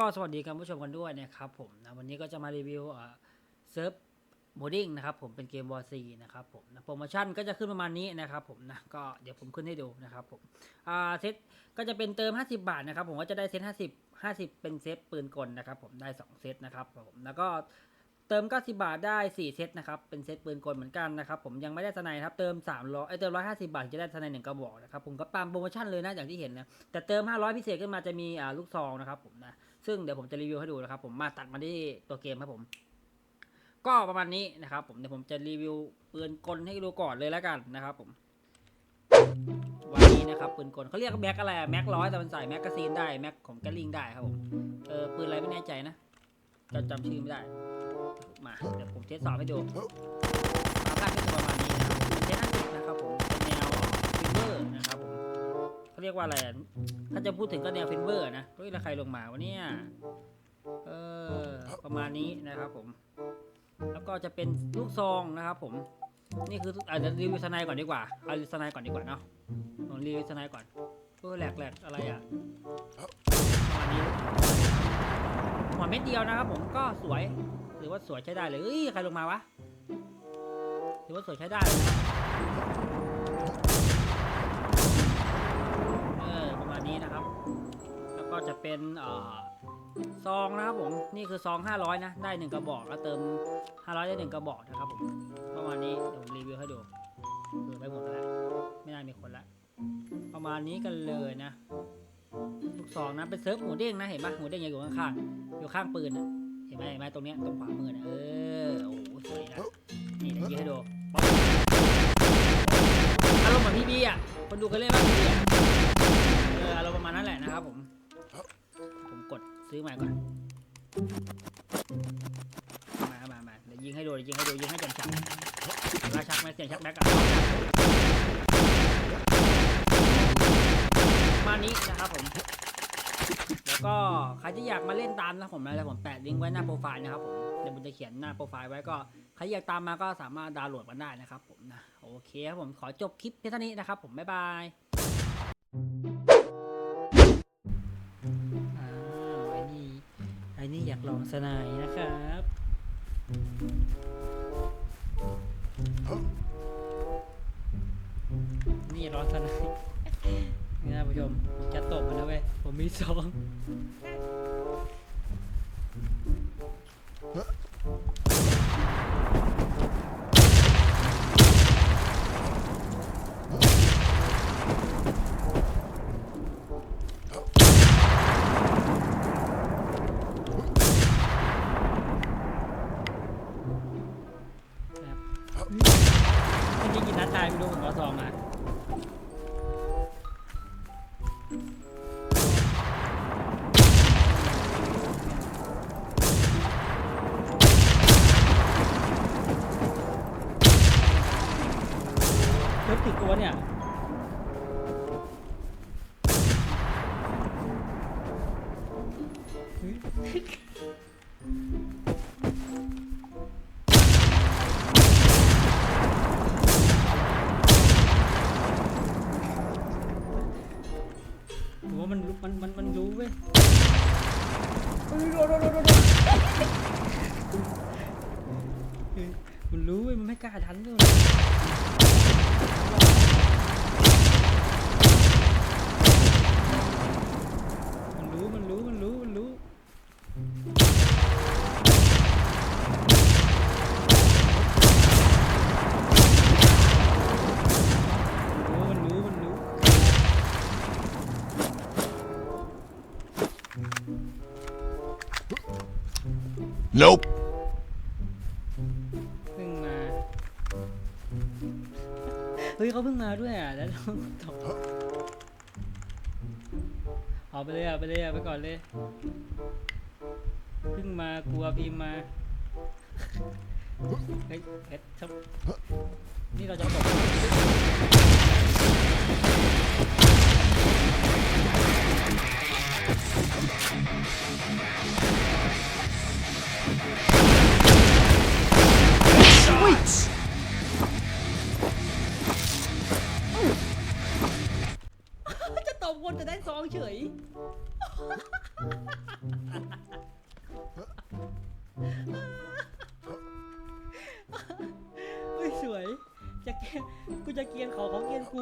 ก็สวัสดีคุณผู้ชมกันด้วยนะครับผมนะวันนี้ก็จะมารีวิวเซิร์ฟโมดิ้งนะครับผมเป็นเกมวอร์ซีนะครับผมนะโปรโมชั่นก็จะขึ้นประมาณนี้นะครับผมนะก็เดี๋ยวผมขึ้นให้ดูนะครับผมอ่าเซตก็จะเป็นเติม 50 บาทนะครับผมก็จะได้เซต50 50 เป็นเซตปืนกลนะครับผมได้ 2 เซตนะครับผมแล้วก็เติม 90 บาทได้ 4 เซตนะครับเป็นเซตปืนกลเหมือนกันนะครับผมยังไม่ได้สไนด์ครับเติม300เอ้ยเติม 150 บาทจะได้สไนด์หนึ่งกระบอกนะครับผมก็ตามโปรโมชั่นเลยนะอย่างที่เห็นนะแต่เติม 500 พิเศษขึ้นมาจะมีอ่าลูกซองนะครับผมนะ ซึ่งเดี๋ยวผมจะรีวิวให้ดูนะครับผมมาตัดมาที่ตัวเกมครับผม ก็ประมาณนี้นะครับผมเดี๋ยวผมจะรีวิวปืนกลให้ดูก่อนเลยแล้วกันนะครับผม วันนี้นะครับปืนกลเขาเรียกแม็กอะไรแม็กร้อยแต่มันใส่แม็กกาซีนได้แม็กของแกลิงได้ครับผมเออปืนอะไรไม่แน่ใจนะจำจำชื่อไม่ได้ มาเดี๋ยวผมเทสสอบให้ดู เขาเรียกว่าอะไรอะถ้าจะพูดถึงก็แนวเฟนเวอร์นะเฮ้ยแล้วใครลงมาวะเนี่ยเออประมาณนี้นะครับผม แล้วก็จะเป็นลูกซองนะครับผม นี่คืออาจจะรีวิวสไนด์ก่อนดีกว่าเอาสไนด์ก่อนดีกว่าเนาะผมรีวิวสไนด์ก่อนเออแหลกแหลกอะไรอะประมาณนี้หัวเม็ดเดียวนะครับผมก็สวยหรือว่าสวยใช้ได้เลยเอ้ยใครลงมาวะถือว่าสวยใช้ได้เลยนะครับเออประมาณ นี้นะครับ แล้วก็จะเป็นอซองนะครับผม นี่คือซอง 500 นะ ได้หนึ่งกระบอก แล้วเติม 500 ได้หนึ่งกระบอกนะครับผม ประมาณนี้เดี๋ยวผมรีวิวให้ดูเออไปหมดแล้ว ไม่น่ามีคนละ ประมาณนี้กันเลยนะลูกซองนะ เป็นเซิร์ฟหมูเด้งนะ เห็นปะหมูเด้งยังอยู่ข้างๆ อยู่ข้างปืนนะเห็นไหมเห็นไหมตรงเนี้ย ตรงขวามือนะเออ โอ้โหสวยนะ นี่เดี๋ยวยิงให้ดูอารมณ์เหมือนพี่บีอะ คนดูเคยเล่นบ้างพี่บีอะ ออารมณ์ประมาณนั้นแหละนะครับผม ผมกดซื้อใหม่ก่อน มามามาเดี๋ยวยิงให้ดูเดี๋ยวยิงให้ดูยิงให้จำชักราชักไหมเสียงชักแบ็กอะมานี้นะครับผม แล้วก็ใครที่อยากมาเล่นตามนะผมนะเดี๋ยวผมแปะลิงก์ไว้หน้าโปรไฟล์นะครับผมเดี๋ยวผมจะเขียนหน้าโปรไฟล์ไว้ก็ใครอยากตามมาก็สามารถดาวน์โหลดมันได้นะครับผมนะโอเคครับผมขอจบคลิปเพียงเท่านี้นะครับผมบ๊ายบาย ลองสนายนะครับนี่ร้อนสนายนี่นะผู้ชมจะตกมันนะเว้ยผมมีสอง นะครับมันจะกินนัดตายไม่รู้ผมเอซองมาเลิฟติดตัวเนี่ยเฮ้ย มันรู้เว้ยมันไม่กล้าทันเลย Nope. เพิ่งมา เฮ้ยเขาเพิ่งมาด้วยอะ แล้วต้องตบเอาไปเลยอะไปเลยอะไปก่อนเลยเพิ่งมากลัวพิมพ์มา เฮ้ยเอ็ดครับนี่เราจะตบ วนแต่ได้ซองเฉยสวย จะเกียนกูจะเกียนเขาเขาเกียนกู